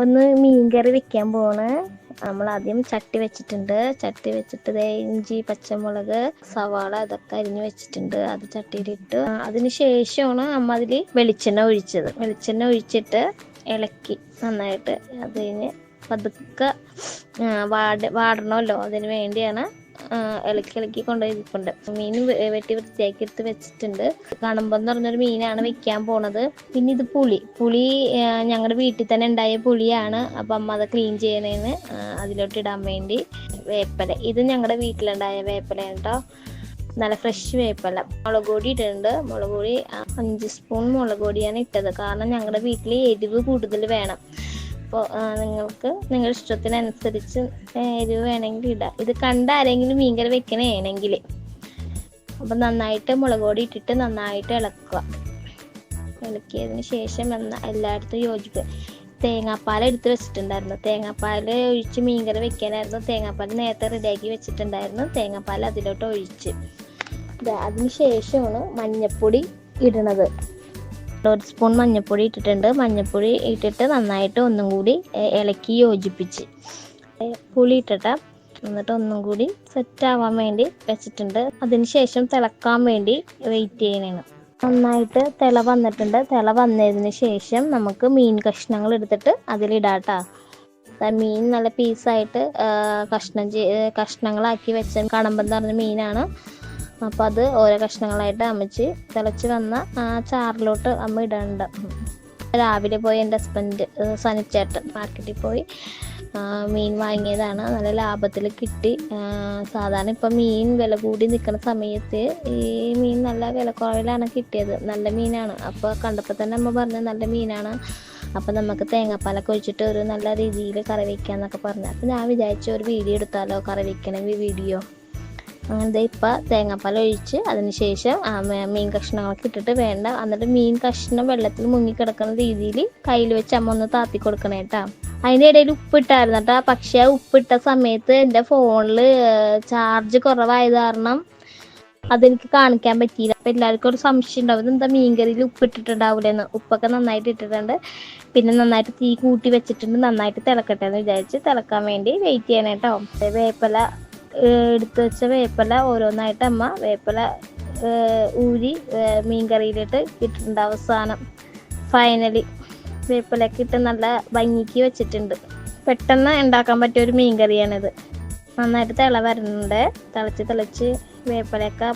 ഒന്ന് മീൻകറി വെക്കാൻ പോണ് നമ്മൾ ആദ്യം ചട്ടി വെച്ചിട്ടുണ്ട്. ചട്ടി വെച്ചിട്ട് ഇഞ്ചി പച്ചമുളക് സവാള അതൊക്കെ അരിഞ്ഞു വെച്ചിട്ടുണ്ട്. അത് ചട്ടിയിലിട്ട് അതിന് ശേഷമാണ് അമ്മ അതിൽ വെളിച്ചെണ്ണ ഒഴിച്ചത്. വെളിച്ചെണ്ണ ഒഴിച്ചിട്ട് ഇളക്കി നന്നായിട്ട് അത് കഴിഞ്ഞ് പതുക്കെ വാട വാടണമല്ലോ. അതിന് വേണ്ടിയാണ് ഇളക്കി ഇളക്കി കൊണ്ടുപോയിരിക്കുന്നുണ്ട് മീൻ വെട്ടി വൃത്തിയാക്കി എടുത്ത് വെച്ചിട്ടുണ്ട്. കണമ്പം എന്ന് പറഞ്ഞൊരു മീനാണ് വെക്കാൻ പോണത്. പിന്നെ ഇത് പുളി. പുളി ഞങ്ങളുടെ വീട്ടിൽ തന്നെ ഉണ്ടായ പുളിയാണ്. അപ്പം അമ്മ അത് ക്ലീൻ ചെയ്യണേന്ന് അതിലോട്ട് ഇടാൻ വേണ്ടി വേപ്പല. ഇത് ഞങ്ങളുടെ വീട്ടിലുണ്ടായ വേപ്പല കേട്ടോ നല്ല ഫ്രഷ് വേപ്പല. മുളക് പൊടി ഇട്ടിട്ടുണ്ട്. മുളക് പൊടി അഞ്ച് സ്പൂൺ മുളക് പൊടിയാണ് ഇട്ടത്. കാരണം ഞങ്ങളുടെ വീട്ടിൽ എരിവ് കൂടുതൽ വേണം. അപ്പോൾ നിങ്ങൾക്ക് നിങ്ങളുടെ ഇഷ്ടത്തിനനുസരിച്ച് എരിവ് വേണമെങ്കിൽ ഇടാം. ഇത് കണ്ട ആരെങ്കിലും മീൻകറി വെക്കണേണെങ്കിൽ അപ്പം നന്നായിട്ട് മുളക് പൊടി ഇട്ടിട്ട് നന്നായിട്ട് ഇളക്കുക. ഇളക്കിയതിന് ശേഷം എന്ന എല്ലായിടത്തും യോജിപ്പ്. തേങ്ങാപ്പാൽ എടുത്ത് വെച്ചിട്ടുണ്ടായിരുന്നു. തേങ്ങാപ്പാൽ ഒഴിച്ച് മീൻകറി വെക്കാനായിരുന്നു. തേങ്ങാപ്പാൽ നേരത്തെ റെഡിയാക്കി വെച്ചിട്ടുണ്ടായിരുന്നു. തേങ്ങാപ്പാൽ അതിലോട്ട് ഒഴിച്ച്. അതിന് ശേഷമാണ് മഞ്ഞപ്പൊടി ഇടണത്. ഒരു സ്പൂൺ മഞ്ഞപ്പൊടി ഇട്ടിട്ടുണ്ട്. മഞ്ഞപ്പൊടി ഇട്ടിട്ട് നന്നായിട്ട് ഒന്നും കൂടി ഇളക്കി യോജിപ്പിച്ച്. പുളി ഇട്ടിട്ട് എന്നിട്ട് ഒന്നും കൂടി സെറ്റ് ആവാൻ വേണ്ടി വെച്ചിട്ടുണ്ട്. അതിനുശേഷം തിളക്കാൻ വേണ്ടി വെയിറ്റ് ചെയ്യണേണ്. നന്നായിട്ട് തിള വന്നിട്ടുണ്ട്. തിള വന്നതിന് ശേഷം നമുക്ക് മീൻ കഷ്ണങ്ങൾ എടുത്തിട്ട് അതിലിടാട്ടാ. മീൻ നല്ല പീസായിട്ട് കഷ്ണം കഷ്ണങ്ങളാക്കി വെച്ച കടമ്പെന്ന് പറഞ്ഞ മീനാണ്. അപ്പോൾ അത് ഓരോ കഷ്ണങ്ങളായിട്ട് അമ്മച്ച് തിളച്ച് വന്ന ആ ചാറിലോട്ട് അമ്മ ഇടണ്ട. രാവിലെ പോയി എന്റെ ഹസ്ബൻഡ് സനിച്ചേട്ടൻ മാർക്കറ്റിൽ പോയി മീൻ വാങ്ങിയതാണ്. നല്ല ലാഭത്തിൽ കിട്ടി. സാധാരണ ഇപ്പം മീൻ വില കൂടി നിൽക്കുന്ന സമയത്ത് ഈ മീൻ നല്ല വില കുറവിലാണ് കിട്ടിയത്. നല്ല മീനാണ്. അപ്പോൾ കണ്ടപ്പോൾ തന്നെ അമ്മ പറഞ്ഞു നല്ല മീനാണ്. അപ്പോൾ നമുക്ക് തേങ്ങാപ്പാലൊക്കെ ഒഴിച്ചിട്ട് ഒരു നല്ല രീതിയിൽ കറി വയ്ക്കാന്നൊക്കെ പറഞ്ഞു. അപ്പോൾ ഞാൻ വിചാരിച്ചു ഒരു വീഡിയോ എടുത്താലോ കറി വയ്ക്കണമെങ്കിൽ വീഡിയോ അങ്ങനത്തെ ഇപ്പം തേങ്ങാപ്പാൽ ഒഴിച്ച് അതിനുശേഷം മീൻ കഷ്ണങ്ങളൊക്കെ ഇട്ടിട്ട് വേണ്ട. എന്നിട്ട് മീൻ കഷ്ണം വെള്ളത്തിൽ മുങ്ങി കിടക്കുന്ന രീതിയിൽ കയ്യിൽ വെച്ച് അമ്മ ഒന്ന് താത്തി കൊടുക്കണേ കേട്ടോ അതിന്റെ ഇടയിൽ ഉപ്പിട്ടായിരുന്നു കേട്ടോ പക്ഷേ ഉപ്പിട്ട സമയത്ത് എന്റെ ഫോണിൽ ചാർജ് കുറവായത് കാരണം അതെനിക്ക് കാണിക്കാൻ പറ്റിയില്ല. അപ്പം എല്ലാവർക്കും ഒരു സംശയം ഉണ്ടാവും. ഇതെന്താ മീൻകറിയിൽ ഉപ്പിട്ടിട്ടുണ്ടാവില്ലെന്ന് ഉപ്പൊക്കെ നന്നായിട്ട് ഇട്ടിട്ടുണ്ട്. പിന്നെ നന്നായിട്ട് തീ കൂട്ടി വെച്ചിട്ടുണ്ട്. നന്നായിട്ട് തിളക്കട്ടെ എന്ന് വിചാരിച്ച് തിളക്കാൻ വേണ്ടി വെയിറ്റ് ചെയ്യണം കേട്ടോ വേപ്പല എടുത്ത് വെച്ച വേപ്പില ഓരോന്നായിട്ട് അമ്മ വേപ്പില ഊരി മീൻകറിയിലിട്ട് ഇട്ടിട്ടുണ്ട് അവസാനം. ഫൈനലി വേപ്പിലൊക്കെ ഇട്ട് നല്ല ഭംഗിക്ക് വെച്ചിട്ടുണ്ട്. പെട്ടെന്ന് ഉണ്ടാക്കാൻ പറ്റിയ ഒരു മീൻകറിയാണിത്. നന്നായിട്ട് തിള വരുന്നുണ്ട് തിളച്ച് തിളച്ച് വേപ്പിലൊക്കെ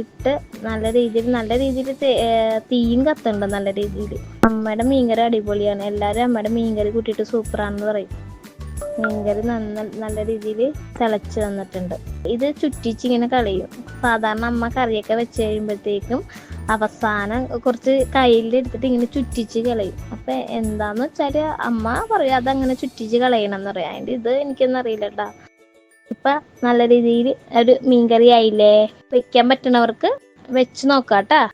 ഇട്ട് നല്ല രീതിയിൽ നല്ല രീതിയിൽ തീയും കത്തുന്നുണ്ട് നല്ല രീതിയിൽ. അമ്മയുടെ മീൻകറി അടിപൊളിയാണ്. എല്ലാവരും അമ്മയുടെ മീൻകറി കൂട്ടിയിട്ട് സൂപ്പറാണെന്ന് പറയും. മീൻകറി നന്ന നല്ല രീതിയിൽ തിളച്ച് വന്നിട്ടുണ്ട്. ഇത് ചുറ്റിച്ച് ഇങ്ങനെ കളയും. സാധാരണ അമ്മ കറിയൊക്കെ വെച്ച് കഴിയുമ്പോഴത്തേക്കും അവസാനം കുറച്ച് കയ്യിലെടുത്തിട്ട് ഇങ്ങനെ ചുറ്റിച്ച് കളയും. അപ്പൊ എന്താന്ന് വെച്ചാൽ അമ്മ പറയും അതങ്ങനെ ചുറ്റിച്ച് കളയണം എന്ന് പറയാം. അതിന്റെ ഇത് എനിക്കൊന്നും അറിയില്ല കേട്ടാ ഇപ്പൊ നല്ല രീതിയിൽ ഒരു മീൻകറി ആയില്ലേ? വെക്കാൻ പറ്റണവർക്ക് വെച്ച് നോക്കാട്ടാ